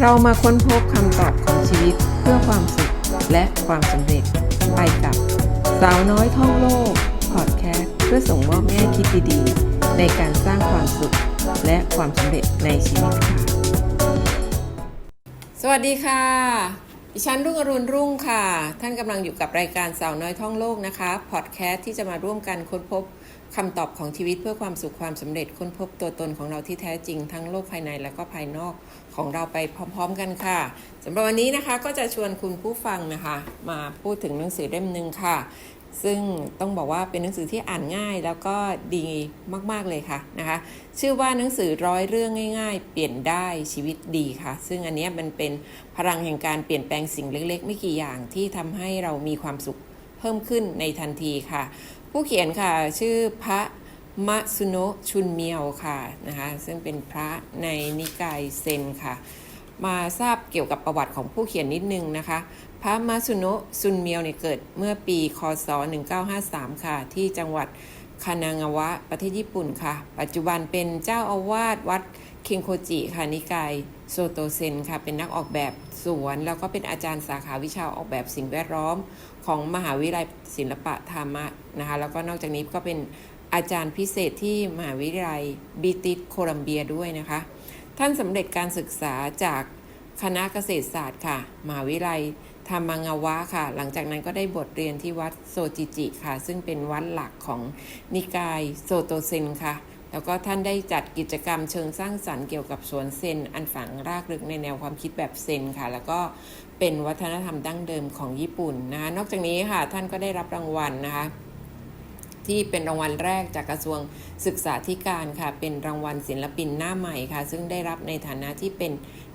เรามาค้นพบคำตอบของชีวิตเพื่อความสุขและความสำเร็จ ไปกับสาวน้อยท่องโลกพอดแคสต์เพื่อส่งมอบแง่คิดดีๆในการสร้างความสุขและความสำเร็จในชีวิตค่ะ สวัสดีค่ะ ดิฉันรุ่งอรุณรุ่งค่ะ ท่านกำลังอยู่กับรายการสาวน้อยท่องโลกนะคะ พอดแคสต์ที่จะมาร่วมกันค้นพบ คำตอบของชีวิตเพื่อความสุขความสำเร็จค้นพบตัวตนของเราที่แท้จริงทั้งโลกภายในและก็ภายนอกของเราไปพร้อม ๆ กันค่ะสำหรับวันนี้นะคะก็จะชวนคุณผู้ฟังนะคะ มาพูดถึงหนังสือเล่มหนึ่งค่ะ ซึ่งต้องบอกว่าเป็นหนังสือที่อ่านง่ายแล้วก็ดีมากๆเลยค่ะนะคะ ชื่อว่าหนังสือร้อยเรื่องง่าย ๆ เปลี่ยนได้ชีวิตดีค่ะ ซึ่งอันนี้มันเป็นพลังแห่งการเปลี่ยนแปลงสิ่งเล็ก ๆ ไม่กี่อย่างที่ทำให้เรามีความสุขเพิ่มขึ้นในทันทีค่ะ ผู้เขียนค่ะชื่อพระมะสุโนชุนเมียวค่ะนะคะซึ่งเป็นพระในนิกายเซนค่ะ มาทราบเกี่ยวกับประวัติของผู้เขียนนิดนึงนะคะ พระมาสุโนะซุนเมียวเนี่ยเกิดเมื่อปีคศ 1953 ค่ะ ที่จังหวัดคานางาวะประเทศญี่ปุ่นค่ะ ปัจจุบันเป็นเจ้าอาวาสวัด คิงโคจิค่ะนิกายโซโตเซนค่ะเป็นนักออกแบบสวน แล้วก็เป็นอาจารย์สาขาวิชาออกแบบสิ่งแวดล้อม ของมหาวิทยาลัยศิลปะธรรมะนะคะแล้วก็นอกจากนี้ก็เป็นอาจารย์พิเศษที่มหาวิทยาลัยบิติสโคลัมเบียด้วยนะคะ ท่านสำเร็จการศึกษาจากคณะเกษตรศาสตร์ค่ะมหาวิทยาลัยธรรมังาวะค่ะ หลังจากนั้นก็ได้บทเรียนที่วัดโซจิจิค่ะ ซึ่งเป็นวัดหลักของนิกายโซโตเซนค่ะ แล้วก็ท่านได้จัดกิจกรรมเชิงสร้างสรรค์เกี่ยวกับสวนเซน อันฝังรากลึกในแนวความคิดแบบเซนค่ะ แล้วก็เป็นวัฒนธรรมดั้งเดิมของญี่ปุ่นนะคะนอกจากนี้ค่ะท่านก็ได้รับรางวัลนะคะที่เป็นรางวัลแรกจากกระทรวงศึกษาธิการค่ะ เป็นรางวัลศิลปินหน้าใหม่ค่ะ ซึ่งได้รับในฐานะที่เป็น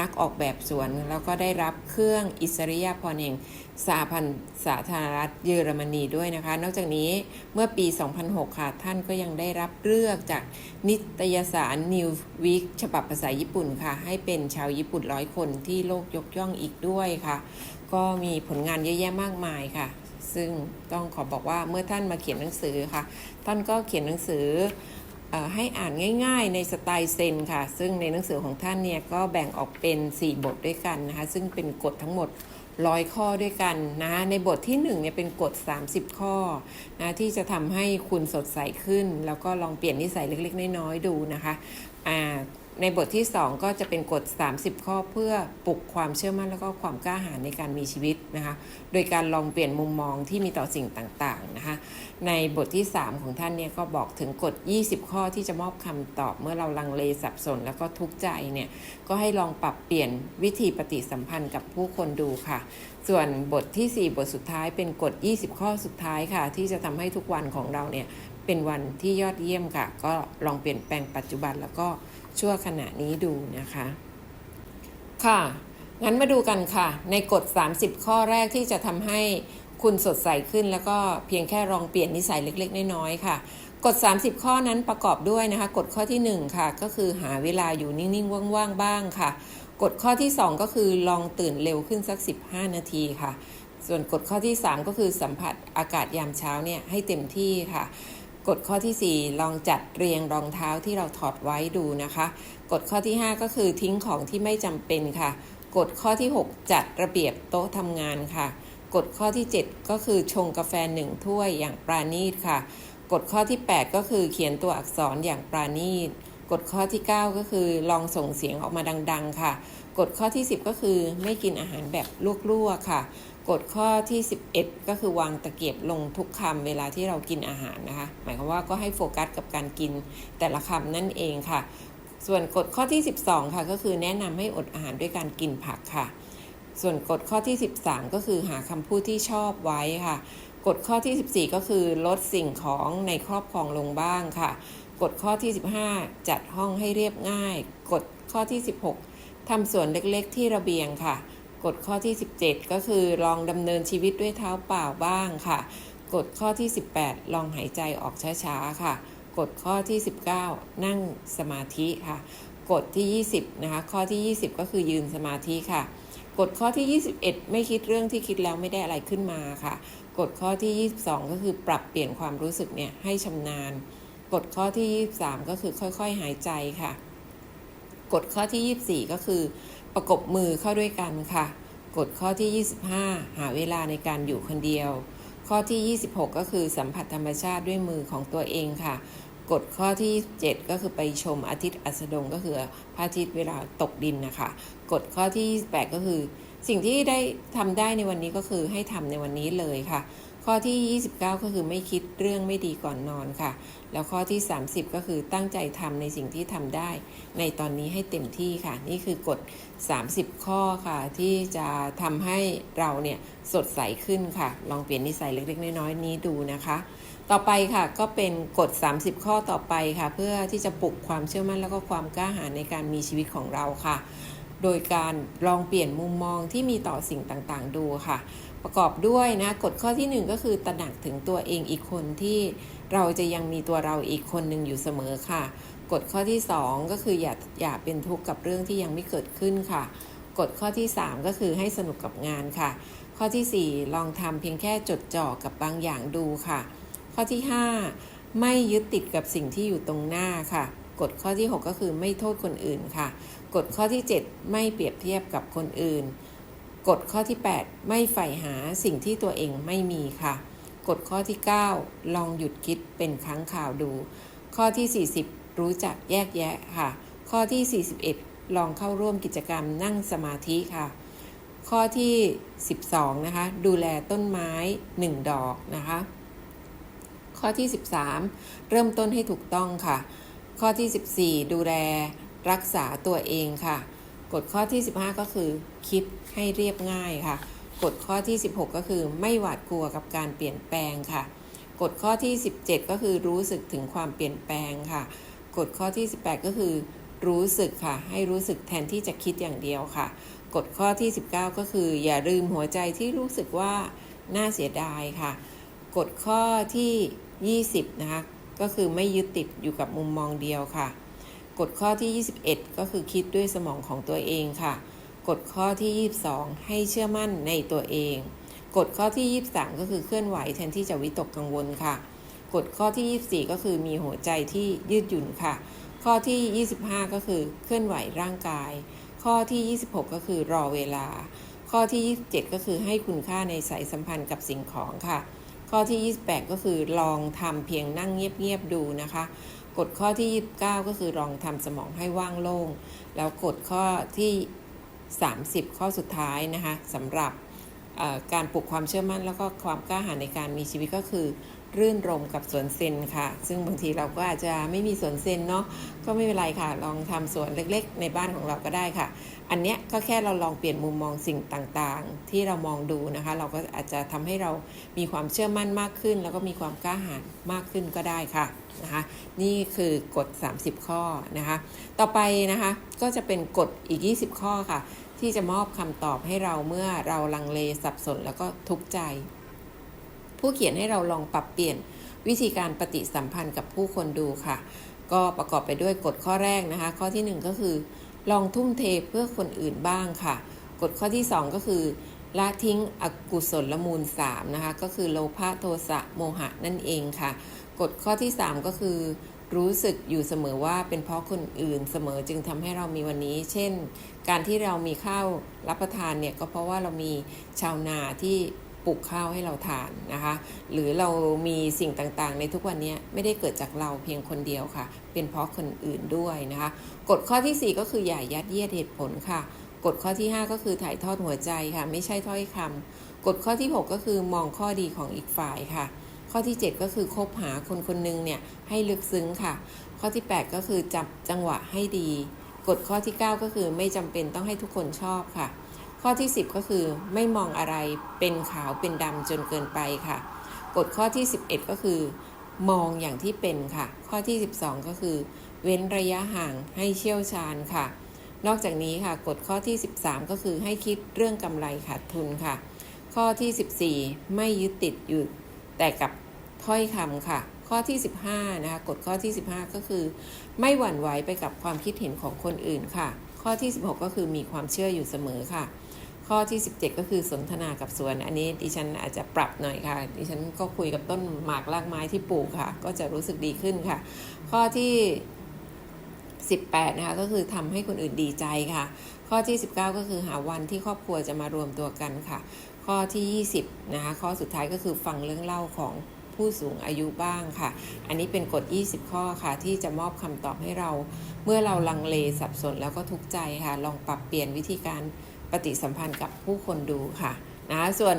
นักออกแบบสวน แล้วก็ได้รับเครื่องอิสริยาภรณ์แห่งสหพันธ์สาธารณรัฐเยอรมนีด้วยนะคะ นอกจากนี้เมื่อปี 2006 ค่ะ ท่านก็ยังได้รับเลือกจากนิตยสาร New Week ฉบับภาษาญี่ปุ่นค่ะ ให้เป็นชาวญี่ปุ่นร้อยคนที่โลกยกย่องอีกด้วยค่ะ ก็มีผลงานเยอะแยะมากมายค่ะ ซึ่งต้องขอบอกว่าเมื่อท่านมาเขียนหนังสือค่ะ ท่านก็เขียนหนังสือเออ ให้อ่านง่ายๆ ในสไตล์เซนค่ะ ซึ่งในหนังสือของท่านเนี่ยก็แบ่งออกเป็น 4 บทด้วยกันนะคะ ซึ่งเป็นกฎทั้งหมดร้อยข้อด้วยกันนะคะในบทที่1เนี่ยเป็นกฎ 30 ข้อนะที่จะทำให้คุณสดใสขึ้น แล้วก็ลองเปลี่ยนนิสัยเล็กๆ น้อยๆดูนะคะอ่า ในบทที่ 2 ก็จะเป็นกฎ 30 ข้อเพื่อปลุกความเชื่อมั่นแล้วก็ความกล้าหาญในการมีชีวิตนะคะ โดยการลองเปลี่ยนมุมมองที่มีต่อสิ่งต่าง ๆ นะคะ ในบทที่ 3 ของท่านเนี่ยก็บอกถึงกฎ 20 ข้อที่จะมอบคำตอบเมื่อเราลังเลสับสน แล้วก็ทุกข์ใจเนี่ย ก็ให้ลองปรับเปลี่ยนวิธีปฏิสัมพันธ์กับผู้คนดูค่ะ ส่วนบทที่ 4 บทสุดท้ายเป็นกฎ 20 ข้อสุดท้ายค่ะ ที่จะทำให้ทุกวันของเราเนี่ยเป็นวันที่ยอดเยี่ยมค่ะ ก็ลองเปลี่ยนแปลงปัจจุบันแล้วก็ ชั่วขณะนี้ดูนะคะ ค่ะ งั้นมาดูกันค่ะ ในกฎ 30 ข้อแรกที่จะทำให้คุณสดใสขึ้น แล้วก็เพียงแค่ลองเปลี่ยนนิสัยเล็ก ๆ น้อยๆค่ะกฎ 30 ข้อนั้นประกอบด้วยนะคะ กฎข้อที่ 1 ค่ะ ก็คือหาเวลาอยู่นิ่ง ๆ ว่าง ๆ บ้างค่ะ กฎข้อที่ 2 ก็คือลองตื่นเร็วขึ้นสัก 15 นาทีค่ะ ส่วนกฎข้อที่ 3 ก็คือสัมผัสอากาศยามเช้าเนี่ยให้เต็มที่ค่ะ กฎข้อทีสี่ 4 ลองจัดเรียงรองเท้าที่เราถอดไว้ดูนะคะ กฎข้อที่ 5 ก็คือทิ้งของที่ไม่จำเป็นค่ะ กฎข้อที่ 6 จัดระเบียบโต๊ะทำงานค่ะ กฎข้อที่ 7 ก็คือชงกาแฟหนึ่งถ้วยอย่างปราณีตค่ะ กฎข้อที่ 8 ก็คือเขียนตัวอักษรอย่างปราณีต กฎข้อที่ 9 ก็คือลองส่งเสียงออกมาดัง ๆ ค่ะ กฎข้อที่ 10 ก็คือไม่กินอาหารแบบลวกๆค่ะ กฎข้อที่ 11 ก็คือวางตะเกียบลงทุกคำเวลาที่เรากินอาหารนะคะ หมายความว่าก็ให้โฟกัสกับการกินแต่ละคำนั่นเองค่ะ ส่วนกฎข้อที่ 12 ค่ะก็คือแนะนำให้อดอาหารด้วยการกินผักค่ะ ส่วนกฎข้อที่ 13 ก็คือหาคำพูดที่ชอบไว้ค่ะ กฎข้อที่ 14 ก็คือลดสิ่งของในครอบครองลงบ้างค่ะ กฎข้อที่ 15 จัดห้องให้เรียบง่าย กฎข้อที่ 16ทำสวนเล็กๆที่ระเบียงค่ะ กฎข้อที่ 17 ก็คือลองดำเนินชีวิตด้วยเท้าเปล่าบ้างค่ะ กฎข้อที่ 18 ลองหายใจออกช้าๆค่ะ กฎข้อที่ 19 นั่งสมาธิค่ะ กฎที่ 20 นะคะ ข้อที่ 20 ก็คือยืนสมาธิค่ะ กฎข้อที่ 21 ไม่คิดเรื่องที่คิดแล้วไม่ได้อะไรขึ้นมาค่ะ กฎข้อที่ 22 ก็คือปรับเปลี่ยนความรู้สึกเนี่ยให้ชำนาญ กฎข้อที่ 23 ก็คือค่อยๆหายใจค่ะ กฎข้อที่ 24 ก็คือ ประกบมือเข้าด้วยกันค่ะ กฎข้อที่ 25 หาเวลาในการอยู่คนเดียว ข้อที่ 26 ก็คือสัมผัสธรรมชาติด้วยมือของตัวเองค่ะ กฎข้อที่ 7 ก็คือไปชมอาทิตย์อัสดงก็คือพระอาทิตย์เวลาตกดินนะคะ กฎข้อที่ 28 ก็คือ สิ่งที่ได้ทำได้ในวันนี้ก็คือให้ทำในวันนี้เลยค่ะ ข้อที่ 29 ก็คือไม่คิดเรื่องไม่ดีก่อนนอนค่ะ แล้วข้อที่ 30 ก็คือตั้งใจทำในสิ่งที่ทำได้ ในตอนนี้ให้เต็มที่ค่ะ นี่คือกฎ 30 ข้อค่ะ ที่จะทำให้เราเนี่ยสดใสขึ้นค่ะ ลองเปลี่ยนนิสัยเล็กๆ น้อยๆนี้ดูนะคะ ต่อไปค่ะก็เป็นกฎ 30 ข้อต่อไปค่ะ เพื่อที่จะปลุกความเชื่อมั่นแล้วก็ความกล้าหาญในการมีชีวิตของเราค่ะ โดยการลองเปลี่ยนมุมมองที่มีต่อสิ่งต่างๆ ดูค่ะ ประกอบด้วยนะกฎข้อที่หนึ่งก็คือตระหนักถึงตัวเองอีกคนที่เราจะยังมีตัวเราอีกคนหนึ่งอยู่เสมอค่ะกฎข้อที่สองก็คืออย่าอย่าเป็นทุกข์กับเรื่องที่ยังไม่เกิดขึ้นค่ะกฎข้อที่สามก็คือให้สนุกกับงานค่ะ ข้อที่สี่ลองทำเพียงแค่จดจ่อกับบางอย่างดูค่ะ ข้อที่ 5 ไม่ยึดติดกับสิ่งที่อยู่ตรงหน้าค่ะ กฎข้อที่ 6 ก็คือไม่โทษคนอื่นค่ะ กฎข้อที่ 7 ไม่เปรียบเทียบกับคนอื่น กฎข้อที่ 8 ไม่ใฝ่หาสิ่งที่ตัวเองไม่มีค่ะ กฎข้อที่ 9 ลองหยุดคิดเป็นครั้งข่าวดู ข้อที่ 40 รู้จักแยกแยะค่ะ ข้อที่ 41 ลองเข้าร่วมกิจกรรมนั่งสมาธิค่ะ ข้อที่ 12 นะคะ ดูแลต้นไม้ 1 ดอกนะคะ ข้อที่ 13 เริ่มต้นให้ถูกต้องค่ะ ข้อที่ 14 ดูแลรักษาตัวเองค่ะ กฎข้อที่ 15 ก็คือ คิดให้เรียบง่ายค่ะ กฎข้อที่ 16 ก็คือ ไม่หวาดกลัวกับการเปลี่ยนแปลงค่ะ กฎข้อที่ 17 ก็คือรู้สึกถึงความเปลี่ยนแปลงค่ะ กฎข้อที่ 18 ก็คือ รู้สึกค่ะ ให้รู้สึกแทนที่จะคิดอย่างเดียวค่ะ กฎข้อที่ 19 ก็คือ อย่าลืมหัวใจที่รู้สึกว่าน่าเสียดายค่ะ กฎข้อที่ 20 นะคะ ก็คือไม่ยึดติดอยู่กับมุมมองเดียวค่ะ กฎข้อที่ 21 ก็คือคิดด้วยสมองของตัวเองค่ะ กฎข้อที่ 22 ให้เชื่อมั่นในตัวเอง กฎข้อที่ 23 ก็คือเคลื่อนไหวแทนที่จะวิตกกังวลค่ะ กฎข้อที่ 24 ก็คือมีหัวใจที่ยืดหยุ่นค่ะ ข้อที่ 25 ก็คือเคลื่อนไหวร่างกาย ข้อที่ 26 ก็คือรอเวลา ข้อที่ 27 ก็คือให้คุณค่าในสายสัมพันธ์กับสิ่งของค่ะ ข้อที่ 28 ก็คือลองทำเพียงนั่งเงียบๆดูนะคะกฎข้อที่ 29 ก็คือลองทำสมองให้ว่างโล่ง แล้วกฎข้อที่ 30 ข้อสุดท้ายนะคะสำหรับการปลุกความเชื่อมั่น แล้วก็ความกล้าหาญในการมีชีวิตก็คือ รื่นรมกับสวนเซนค่ะ ซึ่งบางทีเราก็อาจจะไม่มีสวนเซนเนาะก็ไม่เป็นไรค่ะ ลองทำสวนเล็กๆ ในบ้านของเราก็ได้ค่ะ อันเนี้ยก็แค่เราลองเปลี่ยนมุมมองสิ่งต่างๆ ที่เรามองดูนะคะ เราก็อาจจะทำให้เรามีความเชื่อมั่นมากขึ้น แล้วก็มีความกล้าหาญมากขึ้นก็ได้ค่ะนะคะนี่คือกฎ 30 ข้อนะคะ ต่อไปนะคะก็จะเป็นกฎอีก 20 ข้อค่ะ ที่จะมอบคำตอบให้เราเมื่อเราลังเลสับสนแล้วก็ทุกข์ใจ ผู้เขียนให้เราลองปรับเปลี่ยนวิธีการปฏิสัมพันธ์กับผู้คนดูค่ะ ก็ประกอบไปด้วยกฎข้อแรกนะคะ ข้อที่หนึ่งก็คือ ลองทุ่มเทเพื่อคนอื่นบ้างค่ะ กฎข้อที่สองก็คือละทิ้งอกุศลมูล3นะคะ ก็คือโลภะโทสะโมหะนั่นเองค่ะ กฎข้อที่ 3 ก็คือ รู้สึกอยู่เสมอว่าเป็นเพราะคนอื่นเสมอจึงทำให้เรามีวันนี้ เช่น การที่เรามีข้าวรับประทานเนี่ยก็เพราะว่าเรามีชาวนาที่ ปลูกข้าวให้เราทานนะคะ หรือเรามีสิ่งต่างๆ ในทุกวันนี้ไม่ได้เกิดจากเราเพียงคนเดียวค่ะ เป็นเพราะคนอื่นด้วยนะคะกฎข้อทีสี่4 ก็คืออย่ายัดเยียดเหตุผลค่ะกฎข้อที่ 5 ก็คือถ่ายทอดหัวใจค่ะ ไม่ใช่ถ้อยคำกฎข้อที่ 6 ก็คือมองข้อดีของอีกฝ่ายค่ะ ข้อที่ 7 ก็คือคบหาคนคนหนึงเนี่ยให้ลึกซึ้งค่ะ ข้อที่ 8 ก็คือจับจังหวะให้ดีกฎข้อที่ 9 ก็คือไม่จำเป็นต้องให้ทุกคนชอบค่ะ ข้อที่ 10 ก็คือไม่มองอะไรเป็นขาวเป็นดำจนเกินไปค่ะ กฎข้อที่ 11 ก็คือ มองอย่างที่เป็นค่ะ ข้อที่ 12 ก็คือ เว้นระยะห่างให้เชี่ยวชาญค่ะ นอกจากนี้ค่ะกฎข้อที่ 13 ก็คือให้คิดเรื่องกำไรขาดทุนค่ะ ข้อที่ 14 ไม่ยึดติดอยู่แต่กับถ้อยคำค่ะ ข้อที่ 15 นะคะกฎข้อที่ 15 ก็คือ ไม่หวั่นไหวไปกับความคิดเห็นของคนอื่นค่ะ ข้อที่ 16 ก็คือมีความเชื่ออยู่เสมอค่ะ ข้อที่ 17 ก็คือสนทนากับสวน อันนี้ดิฉันอาจจะปรับหน่อยค่ะ ดิฉันก็คุยกับต้นหมากรากไม้ที่ปลูกค่ะ ก็จะรู้สึกดีขึ้นค่ะ ข้อที่ 18 นะคะ ก็คือทำให้คนอื่นดีใจค่ะ ข้อที่ 19 ก็คือหาวันที่ครอบครัวจะมารวมตัวกันค่ะ ข้อที่ 20 นะคะ ข้อสุดท้ายก็คือฟังเรื่องเล่าของผู้สูงอายุบ้างค่ะ อันนี้เป็นกฎ 20 ข้อค่ะ ที่จะมอบคำตอบให้เรา เมื่อเราลังเลสับสนแล้วก็ทุกข์ใจค่ะ ลองปรับเปลี่ยนวิธีการ ปฏิสัมพันธ์กับผู้คนดูค่ะนะส่วน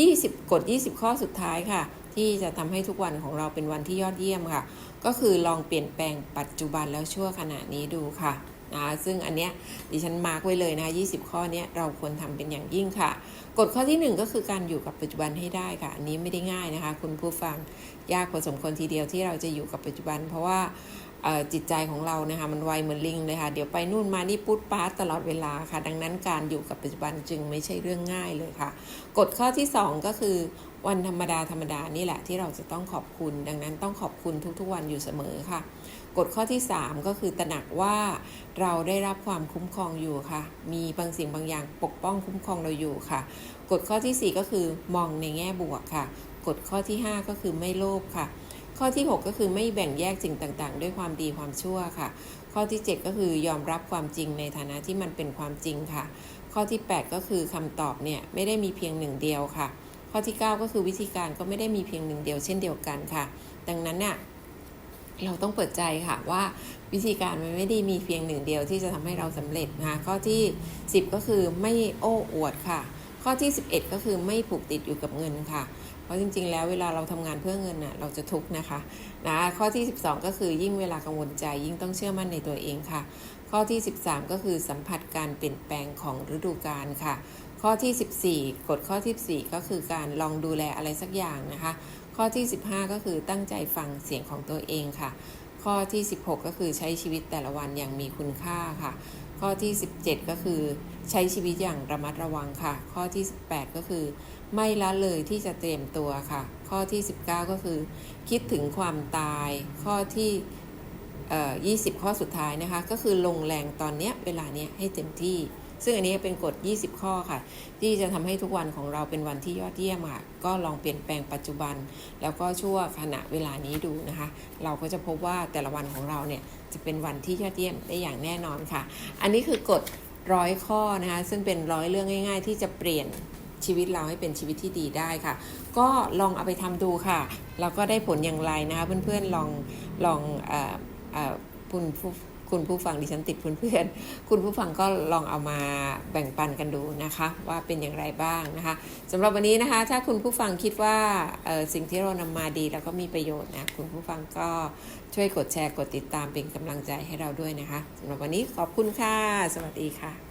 20 กฎ 20 ข้อสุดท้ายค่ะ ที่จะทำให้ทุกวันของเราเป็นวันที่ยอดเยี่ยมค่ะ ก็คือลองเปลี่ยนแปลงปัจจุบันแล้วชั่วขณะนี้ดูค่ะนะซึ่งอันเนี้ยดิฉันมาร์กไว้เลยนะ20 ข้อเนี้ยเราควรทำเป็นอย่างยิ่งค่ะ กฎข้อที่ 1 ก็คือการอยู่กับปัจจุบันให้ได้ค่ะ อันนี้ไม่ได้ง่ายนะคะ คุณผู้ฟังยากพอสมควรทีเดียวที่เราจะอยู่กับปัจจุบัน เพราะว่า จิตใจของเรานะคะมันไวเหมือนลิงเลยค่ะ เดี๋ยวไปนู่นมานี่ปุ๊ดป๊าตลอดเวลาค่ะ ดังนั้นการอยู่กับปัจจุบันจึงไม่ใช่เรื่องง่ายเลยค่ะ กฎข้อที่ 2 ก็คือวันธรรมดาธรรมดานี่แหละที่เราจะต้องขอบคุณ ดังนั้นต้องขอบคุณทุกๆวันอยู่เสมอค่ะกฎข้อที่ 3 ก็คือตระหนักว่าเราได้รับความคุ้มครองอยู่ค่ะ มีบางสิ่งบางอย่างปกป้องคุ้มครองเราอยู่ค่ะ กฎข้อทีสี่4 ก็คือมองในแง่บวกค่ะ กฎข้อที่ 5 ก็คือไม่โลภค่ะ ข้อที่ 6 ก็คือไม่แบ่งแยกสิ่งต่างๆ ด้วยความดีความชั่วค่ะ ข้อที่ 7 ก็คือยอมรับความจริงในฐานะที่มันเป็นความจริงค่ะ ข้อที่ 8 ก็คือคำตอบเนี่ยไม่ได้มีเพียงหนึ่งเดียวค่ะ ข้อที่ 9 ก็คือวิธีการก็ไม่ได้มีเพียงหนึ่งเดียวเช่นเดียวกันค่ะ ดังนั้นเนี่ยเราต้องเปิดใจค่ะว่าวิธีการมันไม่ได้มีเพียงหนึ่งเดียวที่จะทำให้เราสำเร็จนะคะข้อที่ 10 ก็คือไม่โอ้อวดค่ะ ข้อที่ 11 ก็คือไม่ผูกติดอยู่กับเงินค่ะ เพราะจริง ๆ แล้วเวลาเราทำงานเพื่อเงินน่ะเราจะทุกข์นะคะนะข้อที่ 12 ก็คือยิ่งเวลากังวลใจยิ่งต้องเชื่อมั่นในตัวเองค่ะ ข้อที่ 13 ก็คือสัมผัสการเปลี่ยนแปลงของฤดูกาลค่ะ ข้อที่ 14 กฎข้อที่ 14 ก็คือการลองดูแลอะไรสักอย่างนะคะ ข้อที่ 15 ก็คือตั้งใจฟังเสียงของตัวเองค่ะ ข้อที่ 16 ก็คือใช้ชีวิตแต่ละวันอย่างมีคุณค่าค่ะ ข้อที่ 17 ก็คือใช้ชีวิตอย่างระมัดระวังค่ะ ข้อที่ 18 ก็คือ ไม่ละเลยที่จะเตรียมตัวค่ะ ข้อที่ 19 ก็คือ คิดถึงความตาย ข้อที่เอ่อ20 ข้อสุดท้ายนะคะ ก็คือลงแรงตอนเนี้ยเวลาเนี้ยให้เต็มที่ ซึ่งอันนี้เป็นกฎ 20 ข้อค่ะ ที่จะทำให้ทุกวันของเราเป็นวันที่ยอดเยี่ยมค่ะก็ลองเปลี่ยนแปลงปัจจุบัน แล้วก็ชั่วขณะเวลานี้ดูนะคะ เราก็จะพบว่าแต่ละวันของเราเนี่ยจะเป็นวันที่ยอดเยี่ยมได้อย่างแน่นอนค่ะ อันนี้คือกฎร้อยข้อนะคะซึ่งเป็นร้อยเรื่องง่าย ๆ ที่จะเปลี่ยนชีวิตเราให้เป็นชีวิตที่ดีได้ค่ะ ก็ลองเอาไปทำดูค่ะ แล้วก็ได้ผลอย่างไรนะคะเพื่อนๆลองลองอ่อเอ่อคุณผู้ คุณผู้ฟังดิฉันติดเพื่อนๆคุณผู้ฟังก็ลองเอามาแบ่งปันกันดูนะคะ ว่าเป็นอย่างไรบ้างนะคะสำหรับวันนี้นะคะ ถ้าคุณผู้ฟังคิดว่าสิ่งที่เรานำมาดีแล้วก็มีประโยชน์นะคุณผู้ฟังก็ช่วยกดแชร์กดติดตามเป็นกำลังใจให้เราด้วยนะคะสำหรับวันนี้ขอบคุณค่ะ สวัสดีค่ะ